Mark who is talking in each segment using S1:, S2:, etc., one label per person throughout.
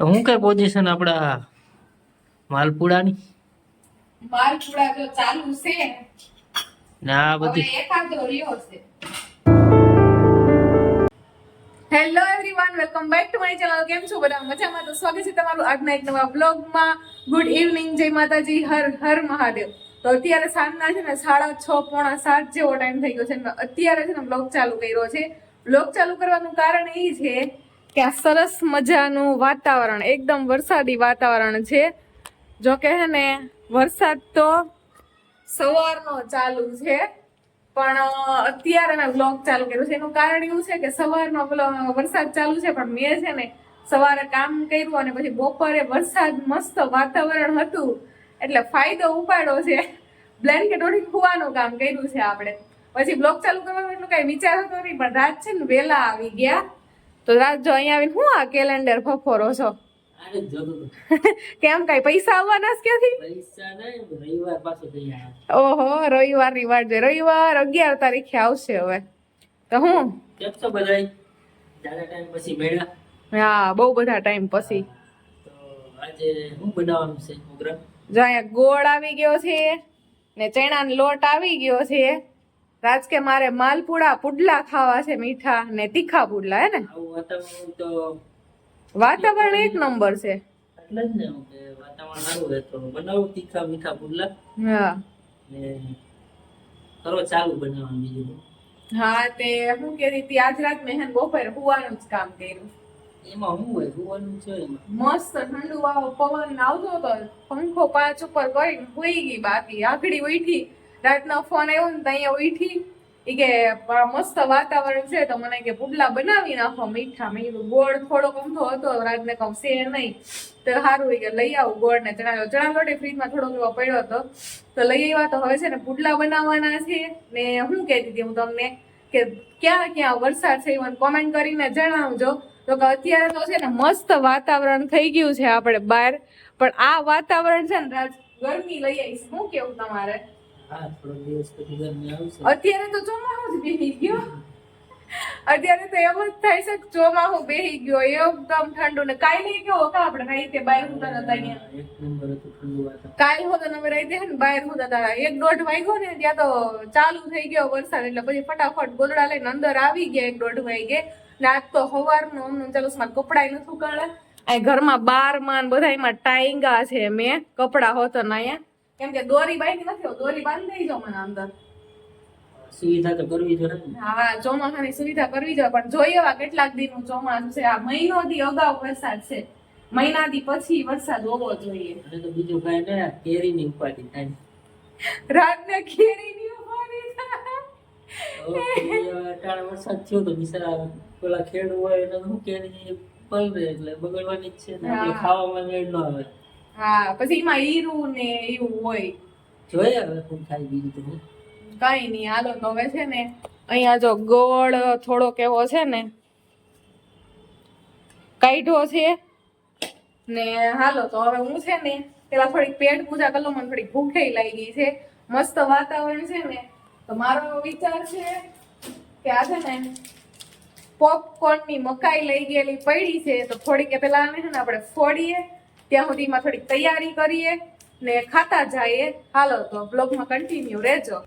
S1: હું કઈ પોઝિશન આપડા માલપુડાની?
S2: માલપુડા તો ચાલુ છે.
S1: ના બધી
S2: એકાદો રહ્યો છે. Hello everyone welcome back to my channel કેમ છો બધા? મજામાં તો સ્વાગત છે તમારું આજના એક નવા બ્લોગમાં ગુડ ઇવનિંગ જય માતાજી. હર હર મહાદેવ. તો અત્યારે સાંજના છે ને સાડા છ પોણા સાત જેવો ટાઈમ થઈ ગયો છે. અત્યારે છે ને બ્લોગ ચાલુ કર્યો છે. બ્લોગ ચાલુ કરવાનું કારણ એ છે કે આ સરસ મજાનું વાતાવરણ, એકદમ વરસાદી વાતાવરણ છે. જો કે હે ને, વરસાદ તો સવારનો ચાલુ છે, પણ અત્યારે મેં બ્લોગ ચાલુ કર્યો છે. એનું કારણ એવું છે કે સવારનો વરસાદ ચાલુ છે, પણ મેં છે ને સવારે કામ કર્યું અને પછી બપોરે વરસાદ મસ્ત વાતાવરણ હતું. એટલે ફાયદો ઉપાડો છે. બ્લેન્કેટ ઓઢી ખુવાનું કામ કર્યું છે આપણે. પછી બ્લોગ ચાલુ કરવાનું એટલું કઈ વિચાર હતો નહીં, પણ રાત છે ને વહેલા આવી ગયા. તો રાત જો અહીંયા આવીને હું આ કેલેન્ડર ફફોરો છો. કેમ કઈ પૈસા આવવાના છે ક્યાંથી?
S1: ઓહો રવિવાર
S2: રવિવારની વાત છે. રવિવાર અગિયાર તારીખે આવશે હવે. તો હું? હા બહુ બધા ટાઈમ પછી. જો અહીંયા ગોળ આવી ગયો છે ને ચણાનો લોટ આવી ગયો છે. રાજ કે મારે માલપુડા પુડલા ખાવા છે મીઠા ને તીખા પુડલા હે ને?
S1: વાતાવરણ
S2: એક નંબર છે.
S1: એટલે જ ને વાતાવરણ સારું રહે બનાવું તીખા મીઠા પુડલા
S2: હા.
S1: કરો ચાલુ બનાવવાનું બીજું.
S2: હા તે હું કહેતી હતી આજ રાત મેં બપોરે હુવાનું જ કામ કર્યું.
S1: એમાં શું હોય? હોવાનું છે
S2: મસ્ત ઠંડુ વાળો પવન આવતો હતો પંખો પાંચ ઉપર કરીને હોઈ ગઈ બાકી. આગળી ઉઠી રાતનો ફોન આવ્યો ને અહીંયા ઉઠી ઈ કે મસ્ત વાતાવરણ છે. તો મને કે, પુડલા બનાવી નાખો. મીઠા મેં કીધું, ગોળ થોડોક અમથો હતો, રાતને કહું છે નહીં. તો સારું કે, લઈ આવું ગોળ ને ચણા. ચણા લોટે ફ્રીજમાં થોડોક એવો પડ્યો હતો. તો લઈ આવ્યા તો હવે છે ને પુડલા બનાવવાના છે. ને હું કહેતી હતી, હું તમને કે ક્યાં ક્યાં વરસાદ છે એ કોમેન્ટ કરીને જણાવજો. તો કે અત્યારે તો છે ને મસ્ત વાતાવરણ થઈ ગયું છે આપણે બહાર. પણ આ વાતાવરણ છે ને રાજ ગરમી લઈ આવીશ. શું કેવું તમારે? અત્યારે તો ચોમાસું જ બેહી ગયો. અત્યારે તો એમ જ થાય છે કે ચોમાસું બેહી ગયો એકદમ ઠંડુ ને કાલે કેવો કા આપણે રાઈતે બહાર હોતા હતા અહીંયા
S1: હતું
S2: કાલ હોતા અમે રાઈતે ને બહાર હોતા હતા. એક દોઢ વાગ્યો ને ત્યાં તો ચાલુ થઈ ગયો વરસાદ એટલે પછી ફટાફટ ગોદડા લઈને અંદર આવી ગયા એક દોઢ વાગે. ને આજ તો સવારનું અમને ચાલો માં કપડાય નથી ઉકાળ્યા આ ઘરમાં બાર માન બધા એમાં ટાઈંગા છે મેં કપડા હોતો ને અહીંયા. કેમ કે દોરી બાંધી નથી દોરી બાંધી દઈ મને અંદર.
S1: સુવિધા તો કરવી જોઈએ
S2: હા ચોમાસાની સુવિધા કરવી જોઈએ પણ જોઈએ એવા કેટલાક દિનનું ચોમાસું છે આ મહિનો થી અગાઉ વરસાદ છે. મહિના થી પછી વરસાદ હોવો જોઈએ.
S1: અને તો બીજું કઈ ને કેરી ની ઉપાધિ થાય.
S2: રાતને કેરીની ઉપાડી થાય.
S1: તો કેરી અટાણે વરસાદ થયો તો બિચારા પેલા ખેડૂ હોય એને હું કેરી પલરે એટલે બગડવાની જ છે ને. ખાવામાં મેળ ન આવે.
S2: હા પછી એમાં હીરું ને એવું હોય.
S1: જોઈએ હવે શું થાય બીજું તો.
S2: કઈ નહીં હાલો તો હવે છે ને અહીંયા જો ગોળ થોડોક એવો છે ને કાઢ્યો છે. ને હાલો તો હવે હું છે ને પેલા થોડીક પેટ પૂજા કરી મને થોડીક ભૂખે લાગી છે. મસ્ત વાતાવરણ છે ને તો મારો વિચાર છે કે આ છે ને પોપકોર્નની મકાઈ લઈ ગયેલી પડી છે તો થોડીક પેલા આને છે ને આપણે ફોડીએ. ત્યાં સુધીમાં થોડીક તૈયારી કરીએ ને ખાતા જઈએ. હાલો, તો બ્લોગમાં કન્ટિન્યુ રહેજો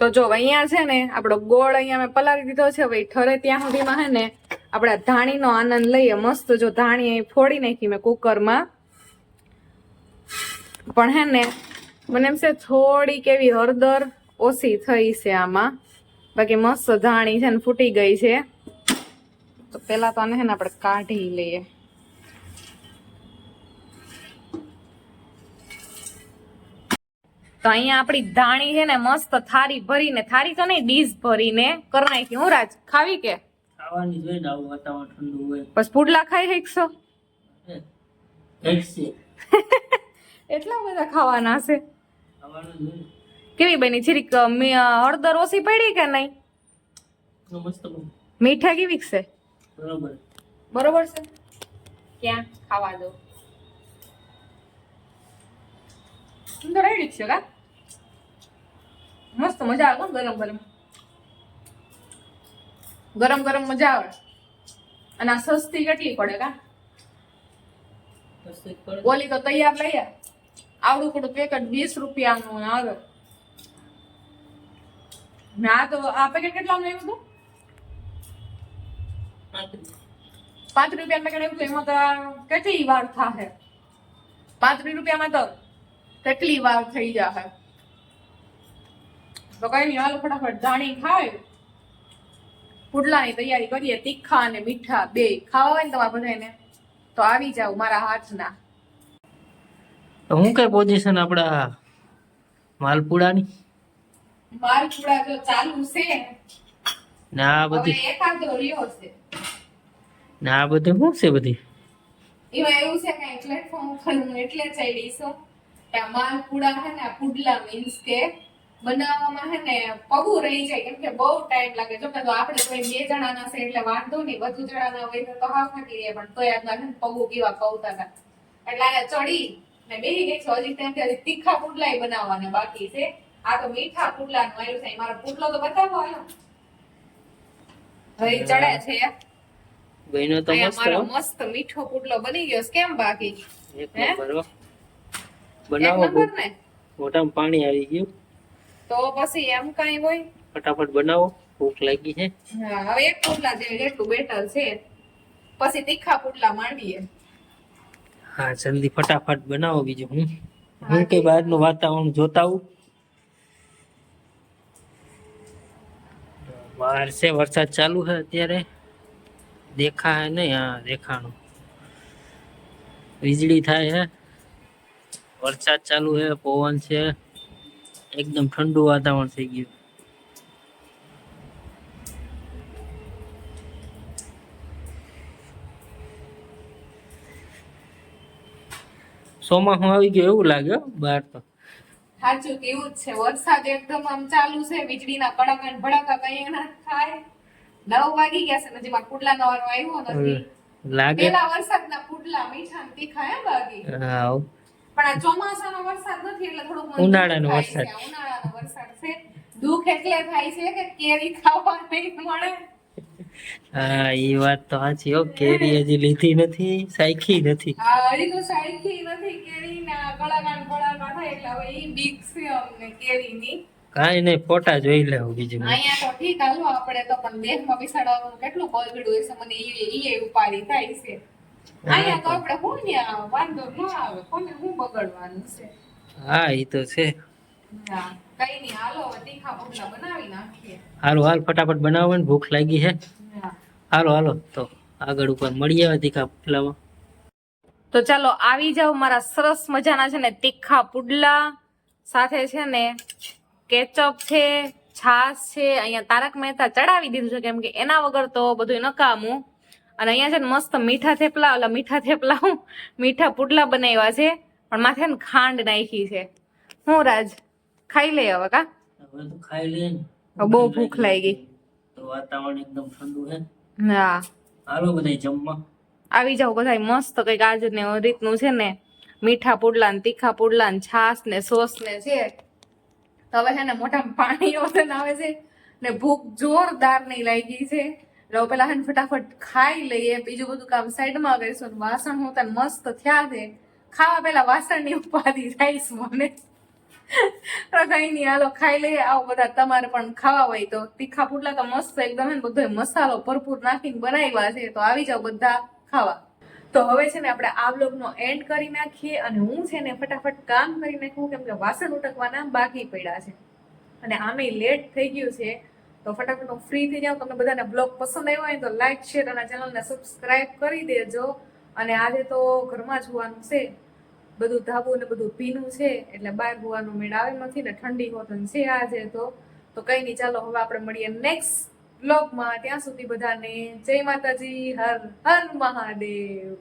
S2: તો જો, અહીંયા છે ને, આપણો ગોળ અહીંયા મેં પલાળી દીધો છે. ભાઈ ઠરે ત્યાં સુધીમાં છે ને, આપણે ધાણીનો આનંદ લઈએ. મસ્ત જો ધાણી ફોડી નાખી મેં કુકરમાં. પણ હે ને, મને એમ છે થોડીક એવી હળદર ઓછી થઈ છે આમાં. બાકી મસ્ત ધાણી છે ને ફૂટી ગઈ છે. તો પેલા તો આને છે ને આપણે કાઢી લઈએ. તો અહીંયા આપણી ધાણી છે ને મસ્ત થારી ભરીને થારી તો નહીં ડીશ ભરીને કરી નાખી. હું રાજ ખાવી કે?
S1: ખાવાની જોઈએ આવું વાતાવરણ ઠંડુ હોય.
S2: બસ પુડલા ખાઈ શકશો એટલા બધા ખાવાના છે? કેવી બની? છીરીક હળદર ઓછી પડી કે નહીં? મીઠા કેવી છે?
S1: બરોબર.
S2: બરોબર છે? ક્યાં? ખાવા દો. રેડી જ છે કા? મસ્ત મજા આવે ગરમ ગરમ? ગરમ ગરમ મજા આવે. અને આ સસ્તી કેટલી પડે કા. ઓલી તો તૈયાર લઈએ આવડું પડું પેકેટ વીસ રૂપિયાનું આવે ને તો આ પેકેટ કેટલાનું આવ્યું હતું? પાંચ રૂપિયા. પેકેટ આવ્યું હતું એમાં તો કેટલી વાર થાશે પાંત્રીસ રૂપિયામાં તો કેટલી વાર થઈ જાશે તો કઈ નહીં હાલ ફટાફટ ધાણી ખાય. પુડલાની તૈયારી કરીએ તીખા અને મીઠા બે. ખાવા હોય ને તમારે બધાને તો આવી જાવ મારા હાથના.
S1: હું કઈ પોઝિશન આપડા માલપુડાની?
S2: માલપુડા તો ચાલુ છે.
S1: ના બધી?
S2: એકાદો રહ્યો છે.
S1: ના બધું શું છે બધી?
S2: એમાં એવું છે કે પ્લેટફોર્મ ઉપર એટલે ચડી છું. કે આ માલપુડા છે ને પુડલા મીન્સ કે બનાવવામાં છે ને પગું રહી જાય. કેમ કે બહુ ટાઈમ લાગે. જો કે તો આપણે કોઈ બે જણાના છે એટલે વાંધો નહીં. વધુ જણાના હોય તો હાવ થાકી રહે પણ તોય આજના છે પગું કેવા કવતા હતા. એટલે આ ચડી ને બેહી ગઈ. છું હજી તેમ હજી તીખા પુડલા બનાવવાના બાકી છે. આ તો મીઠા પુડલાનું આવ્યું છે. મારો પુડલો તો બતાવો આવ્યો ભાઈ ચડે છે.
S1: બહેનો તો મસ્ત
S2: મારો મસ્ત મીઠો પુડલો બની ગયો કેમ બાકી
S1: એક
S2: હે?
S1: નંબર હો.
S2: એક
S1: બનાવો મોઢામાં પાણી આવી ગયું.
S2: તો પછી એમ કઈ હોય?
S1: ફટાફટ બનાવો. ભૂખ લાગી છે.
S2: હા હવે એક પુડલા જેટલું બેટર છે. પછી તીખા પુડલા માંડીએ.
S1: હા જલ્દી ફટાફટ બનાવો બીજું હું. હું કે બહારનું વાતાવરણ જોતા આવું. બહાર છે વરસાદ ચાલુ છે અત્યારે. દેખાય નહીં હા દેખાણું. વીજળી થાય છે વરસાદ ચાલુ છે પવન છે. એકદમ ઠંડુ વાતાવરણ થઈ ગયું. ચોમાસું આવી ગયું એવું લાગે બહાર તો.
S2: સાચું કેવું જ છે વરસાદ એકદમ આમ ચાલુ છે વીજળીના કડાકા ને ભડાકા કઈ ના થાય. નવ વાગી ગયા છે નજીક પુડલા નો વારો આવ્યો નથી.
S1: લાગે.
S2: પેલા વરસાદના કુડલા મીઠા ને તીખા એમ લાગે
S1: હો.
S2: પણ આ ચોમાસાનો વરસાદ નથી એટલે થોડુંક
S1: ઉનાળાનો વરસાદ.
S2: ઉનાળાનો વરસાદ છે. દુઃખ એટલે થાય છે કે કેરી ખાવા નહીં મળે.
S1: હા એ વાત તો સાચી હો. કેરી હજી લીધી નથી સાયખી નથી.
S2: હા હજી તો સાયખી નથી. કેરી ના ગળામાં થાય એટલે હવે એ બીક છે અમને કેરીની.
S1: કાઈ નહીં ફોટા જોઈ લેવું બીજું
S2: અહીંયા તો ઠીક હાલો આપણે તો પણ દેહમાં બેસાડવાનું કેટલું બગડ્યું હશે. મને એ એ ઉપાડી થાય છે. અહીંયા તો આપણે હું ને વાંધો ન આવે કોને હું બગડવાનું છે?
S1: હા એ તો છે.
S2: કઈ નહીં હાલો તીખા પગલા બનાવી નાખીએ.
S1: હાલો હાલ ફટાફટ બનાવો ને ભૂખ લાગી છે હાલો હાલો તો આગળ ઉપર મળી આવે તીખા પુટલામાં
S2: તો ચાલો આવી જાવ મારા સરસ મજાના છે ને તીખા પુડલા. સાથે છે ને કેચઅપ છે છાશ છે અહીંયા તારક મહેતા ચડાવી દીધું છે કેમ કે એના વગર તો બધું નકામું. અને અહીંયા છે ને મસ્ત મીઠા થેપલા ઓલા મીઠા થેપલા હું મીઠા પુડલા બનાવ્યા છે પણ માથે ને ખાંડ નાખી છે. હું રાજ ખાઈ લે હવે કા?
S1: ખાઈ
S2: બહુ ભૂખ લાગી.
S1: તો વાતાવરણ એકદમ ઠંડુ છે.
S2: હા.
S1: હાલો બધા જમવા.
S2: આવી જાવ બધા મસ્ત કંઈક આજ ને રીતનું છે ને. મીઠા પુડલા ને તીખા પુડલા ને છાસ ને સોસ ને છે. તો હવે છે ને મોટા પાણી ઓતન આવે છે ને ભૂખ જોરદારની લાગી છે. એટલે પેલા હે ફટાફટ ખાઈ લઈએ. બીજું બધું કામ સાઈડમાં કરીશું. વાસણ હું તને મસ્ત થયા છે ખાવા પેલા વાસણની ઉપાધિ થાય મને. કઈ નહીં હાલો, ખાઈ લઈએ. આવો બધા તમારે પણ ખાવા હોય તો. તીખા પુટલા તો મસ્ત એકદમ બધો મસાલો ભરપૂર નાખીને બનાવ્યા છે. તો આવી જાઓ બધા ખાવા. તો હવે છે ને આપણે આ બ્લોગનો એન્ડ કરી નાખીએ અને હું છે ને ફટાફટ કામ કરી નાખું કેમ કે વાસણ ઉટકવાના બાકી પડ્યા છે. અને આમે લેટ થઈ ગયું છે. તો ફટાફટ હું ફ્રી થઈ જાઉં તમને બધાને બ્લોગ પસંદ આવ્યો હોય તો લાઈક શેર અને ચેનલને સબસ્ક્રાઇબ કરી દેજો. અને આજે તો ઘરમાં જ હોવાનું છે. બધું ધાબુ ને બધું ભીનું છે, એટલે બહાર હોવાનું મેળ આવે નથી ને ઠંડી હોતન છે આજે તો. તો કઈ નહીં, ચાલો હવે આપણે મળીએ નેક્સ્ટ બ્લોગમાં ત્યાં સુધી બધાને જય માતાજી, હર હર મહાદેવ.